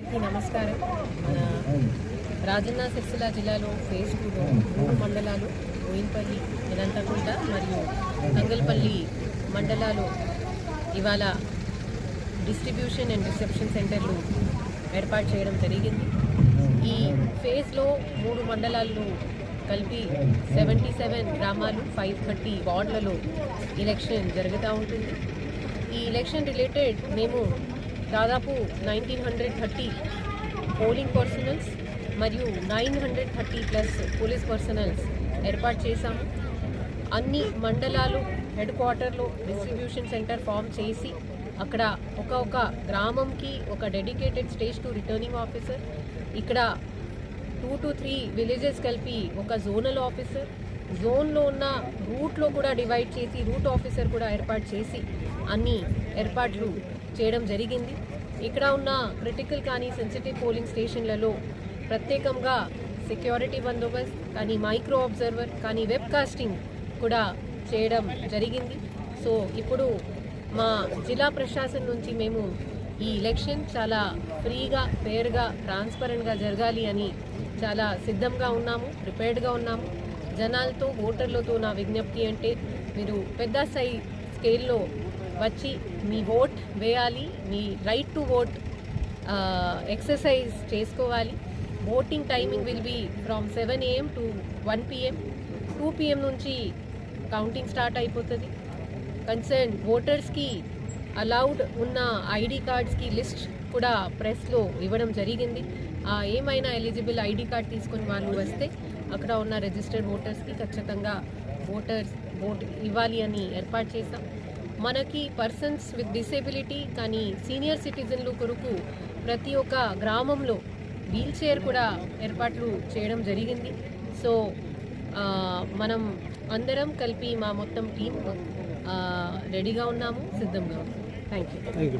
నమస్కారం. మన రాజన్న సిరిసిల్ల జిల్లాలో ఫేజ్ టూలో మూడు మండలాలు బోయిన్పల్లి నిరంతకుంట మరియు తంగల్పల్లి మండలాలు ఇవాళ డిస్ట్రిబ్యూషన్ అండ్ రిసెప్షన్ సెంటర్లు ఏర్పాటు చేయడం జరిగింది. ఈ ఫేజ్లో మూడు మండలాల్లో కలిపి సెవెంటీ సెవెన్ గ్రామాలు ఫైవ్ థర్టీ వార్డులలో ఎలక్షన్ జరుగుతూ ఉంటుంది. ఈ ఎలక్షన్ రిలేటెడ్ మేము దాదాపు nineteen hundred thirty polling personnels మరియు nine hundred thirty plus police personnels ఏర్పాటు చేశాము. అన్ని మండలాలు హెడ్ క్వార్టర్లో డిస్ట్రిబ్యూషన్ సెంటర్ ఫామ్ చేసి అక్కడ ఒక ఒక గ్రామంకి ఒక dedicated stage two returning officer. ఇక్కడ టూ టు త్రీ విలేజెస్ కలిపి ఒక జోనల్ ఆఫీసర్ జోన్లో ఉన్న రూట్లో కూడా డివైడ్ చేసి రూట్ ఆఫీసర్ కూడా ఏర్పాటు చేసి అన్ని ఏర్పాట్లు చేయడం జరిగింది. ఇక్కడ ఉన్న క్రిటికల్ కానీ సెన్సిటివ్ పోలింగ్ స్టేషన్లలో ప్రత్యేకంగా సెక్యూరిటీ బందోబస్త్ కానీ మైక్రో అబ్జర్వర్ కానీ వెబ్ కాస్టింగ్ కూడా చేయడం జరిగింది. సో ఇప్పుడు మా జిల్లా ప్రశాసన నుంచి మేము ఈ ఎలక్షన్ చాలా ఫ్రీగా ఫేర్గా ట్రాన్స్పరెంట్గా జరగాలి అని చాలా సిద్ధంగా ఉన్నాము ప్రిపేర్డ్గా ఉన్నాము. జనాలతో ఓటర్లతో నా విజ్ఞప్తి అంటే మీరు పెద్ద స్థాయి స్కేల్లో వచ్చి మీ ఓట్ వేయాలి మీ రైట్ టు ఓట్ ఎక్సర్సైజ్ చేసుకోవాలి. Voting timing will be from seven AM to one PM two PM నుంచి కౌంటింగ్ స్టార్ట్ అయిపోతుంది. కన్సర్న్ ఓటర్స్కి అలౌడ్ ఉన్న ఐడి కార్డ్స్కి లిస్ట్ కూడా ప్రెస్లో ఇవ్వడం జరిగింది. ఏమైనా ఎలిజిబుల్ ఐడి కార్డ్ తీసుకొని వాళ్ళు వస్తే అక్కడ ఉన్న రిజిస్టర్డ్ ఓటర్స్కి ఖచ్చితంగా ఓటర్స్ ఓట్ ఇవ్వాలి అని ఏర్పాటు చేశాం. మనకి పర్సన్స్ విత్ డిసేబిలిటీ కానీ సీనియర్ సిటిజన్లు కొరకు ప్రతి ఒక్క గ్రామంలో వీల్ చైర్ కూడా ఏర్పాట్లు చేయడం జరిగింది. సో మనం అందరం కలిపి మా మొత్తం టీం రెడీగా ఉన్నాము. సిద్ధంగా ఉన్నాము. Thank you